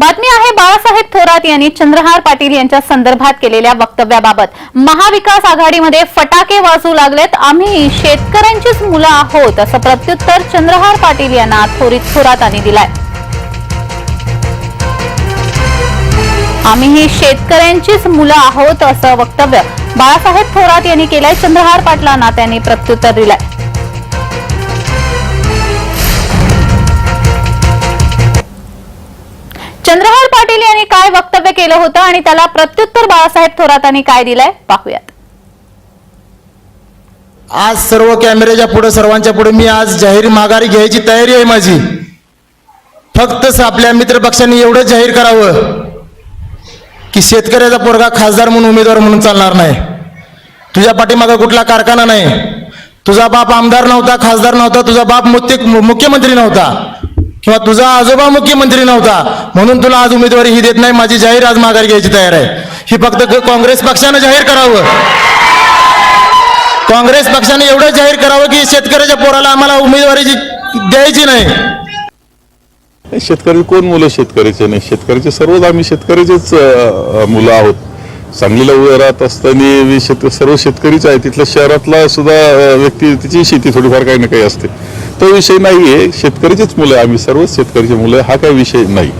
बातमी आहे बाळासाहेब थोरात यांनी चंद्रहार पाटील यांच्या संदर्भात केलेल्या वक्तव्याबाबत. महाविकास आघाडीमध्ये फटाके वाजू लागलेत आम्ही शेतकऱ्यांचीच मुलं आहोत असं प्रत्युत्तर चंद्रहार पाटील यांना थोरित थोरातांनी दिलाय. आम्ही ही शेतकऱ्यांचीच मुलं आहोत असं वक्तव्य बाळासाहेब थोरात यांनी केलंय चंद्रहार पाटलांना त्यांनी प्रत्युत्तर दिलंय. चंद्रहार पाटील यांनी काय वक्तव्य केलं होतं आणि त्याला प्रत्युत्तर बाळासाहेब थोरातांनी काय दिलंय? पाहूयात. आज सर्व कॅमेऱ्याच्या पुढे सर्वांच्या पुढे मी आज जाहीर माघारी घ्यायची तयारी आहे माझी. फक्त आपल्या मित्रपक्षांनी एवढं जाहीर करावं की शेतकऱ्याचा पोरगा खासदार म्हणून उमेदवार म्हणून चालणार नाही. तुझ्या पाठीमागं कुठला कारखाना नाही. तुझा बाप आमदार नव्हता खासदार नव्हता. तुझा बाप मुख्यमंत्री नव्हता. किंवा तुझा आजोबा मुख्यमंत्री नव्हता म्हणून तुला आज उमेदवारी ही देत नाही माझी जाहीर आज माघारी घ्यायची तयार आहे. ही फक्त काँग्रेस पक्षानं जाहीर करावं. काँग्रेस पक्षाने एवढं जाहीर करावं की शेतकऱ्याच्या पोराला आम्हाला उमेदवारी द्यायची नाही. शेतकरी कोण मुलं शेतकऱ्याचे नाही? शेतकऱ्याचे सर्वच आम्ही शेतकऱ्याचेच मुलं आहोत. सांगलीला उभे राहत असताना शेत सर्व शेतकरीच आहे तिथल्या शहरातला सुद्धा व्यक्ती तिची शेती थोडीफार काही ना काही असते. तो विषय नाही आहे शेतकऱ्याचीच मुलं आहे. आम्ही सर्वच शेतकऱ्याची मुलं आहे. हा काही विषय नाही